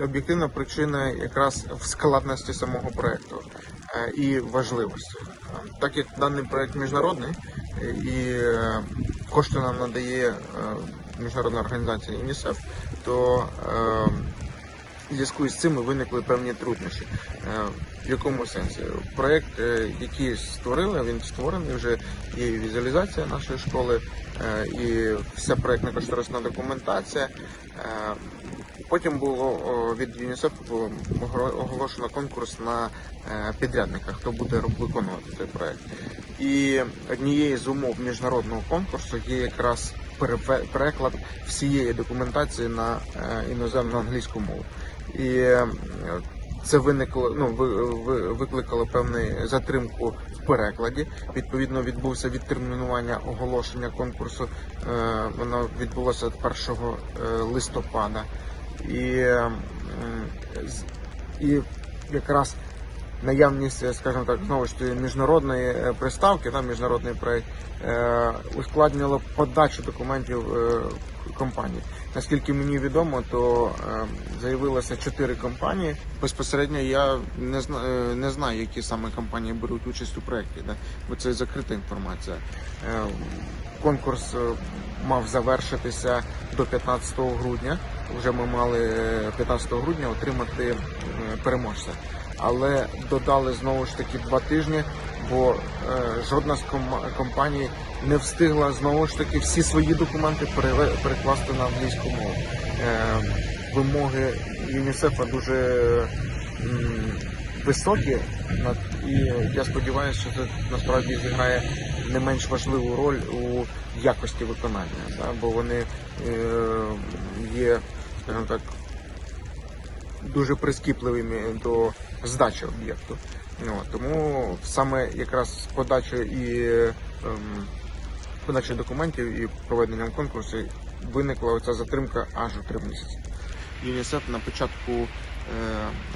об'єктивна причина якраз в складності самого проекту е, і важливості. Так як даний проект міжнародний е, і е, кошти нам надає міжнародна організація ЮНІСЕФ, то в зв'язку з цим виникли певні труднощі. В якому сенсі? Проєкт, який створили, він створений вже є і візуалізація нашої школи, і вся проєктна кошторисна документація. Потім було від ЮНІСЕФ оголошено конкурс на е, підрядника, хто буде виконувати цей проєкт. І однією з умов міжнародного конкурсу є якраз переклад всієї документації на е, іноземну англійську мову. І е, це виникло, ну ви, ви, викликало певну затримку в перекладі. Відповідно, відбувся відтермінування оголошення конкурсу. Воно відбулося 1 е, листопада. І, е, м, з- і якраз наявність, скажімо так, знову ж таки, міжнародної е, приставки, там міжнародний проект, е, ускладнило подачу документів е, компанії. Наскільки мені відомо, то е, заявилося чотири компанії. Безпосередньо я не знаю, не знаю, які саме компанії беруть участь у проєкті, да? бо це закрита інформація. Е, конкурс е, мав завершитися до 15 грудня. Вже ми мали е, 15 грудня отримати е, переможця. Але додали знову ж таки два тижні, бо е, жодна з ком- компаній не встигла знову ж таки всі свої документи перекласти на англійську мову. Е, вимоги ЮНІСЕФа дуже високі, і я сподіваюся, що це насправді зіграє не менш важливу роль у якості виконання, да? бо вони е, є, скажімо так, дуже прискіпливими до здачі об'єкту. Ну, тому саме якраз з подачею і ем, подачею документів і проведенням конкурсу виникла оця затримка аж у три місяці. ЮНІСЕФ на початку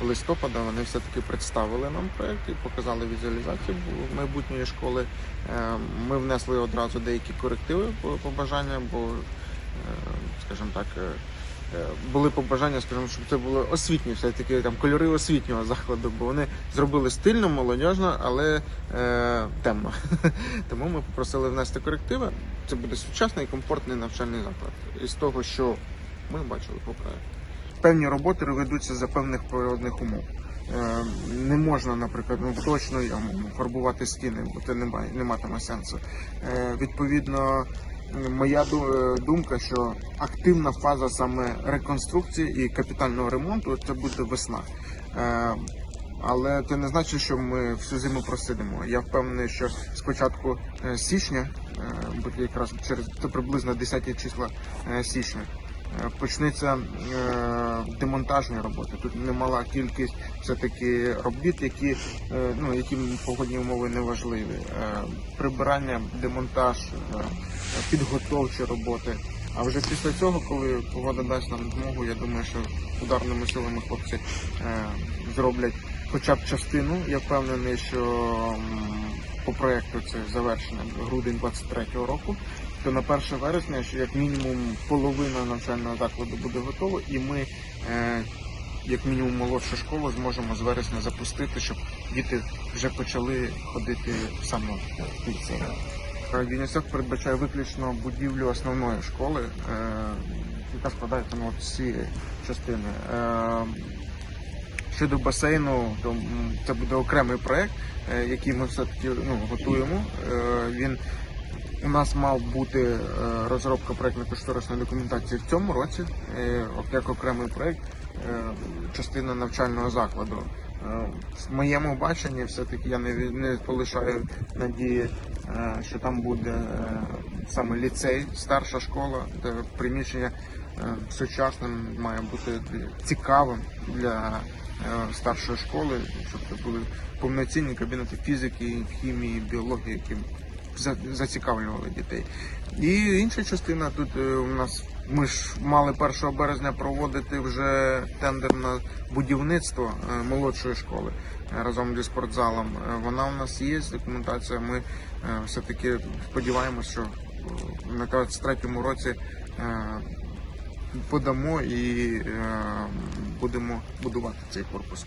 листопада вони все-таки представили нам проєкт і показали візуалізацію майбутньої школи. Е, ми внесли одразу деякі корективи по побажання, бо, е, скажімо так, е, е, були побажання, скажімо, щоб це було освітнє, все-таки там кольори освітнього закладу, бо вони зробили стильно, молодіжно, але е, темно. Тому ми попросили внести корективи. Це буде сучасний і комфортний навчальний заклад. Із того, що ми бачили по проекту. Певні роботи ведуться за певних природних умов. Е, Не можна, наприклад, ну точно фарбувати стіни, бо це не має, не матиме сенсу. Е, Відповідно, моя е, думка, що активна фаза саме реконструкції і капітального ремонту це буде весна. Але це не значить, що ми всю зиму просидимо. Я впевнений, що спочатку січня, буде якраз через це приблизно 10 числа січня, почнеться е, демонтажні роботи. Тут немала кількість все-таки робіт, які, е, ну, які погодні умови не важливі. Е, Прибирання, демонтаж, е, підготовчі роботи. А вже після цього, коли погода дасть нам змогу, я думаю, що ударними силами хлопці е, зроблять хоча б частину. Я впевнений, що по проекту це завершення грудень 23-го року. То на 1 вересня, що як мінімум половина навчального закладу буде готова, і ми, е, як мінімум, молодшу школу зможемо з вересня запустити, щоб діти вже почали ходити саме в ліцей. Е, ЮНІСЕФ передбачає виключно будівлю основної школи, е, яка складається от з частини. Е, Щодо басейну, то це буде окремий проект, е, який ми все-таки ну, готуємо. Е, Він у нас мав бути е, розробка проектно-кошторисної документації в цьому році, е, як окремий проект, е, частина навчального закладу. В моєму баченні все-таки я не, не полишаю надії, що там буде саме ліцей, старша школа, де приміщення сучасним має бути цікавим для старшої школи, щоб це були повноцінні кабінети фізики, хімії, біології, які зацікавлювали дітей. І інша частина тут е, у нас ми ж мали 1 березня проводити вже тендер на будівництво е, молодшої школи е, разом зі спортзалом. Вона у нас є, документація. Ми е, все-таки сподіваємося, що на 23-му році подамо і будемо будувати цей корпус.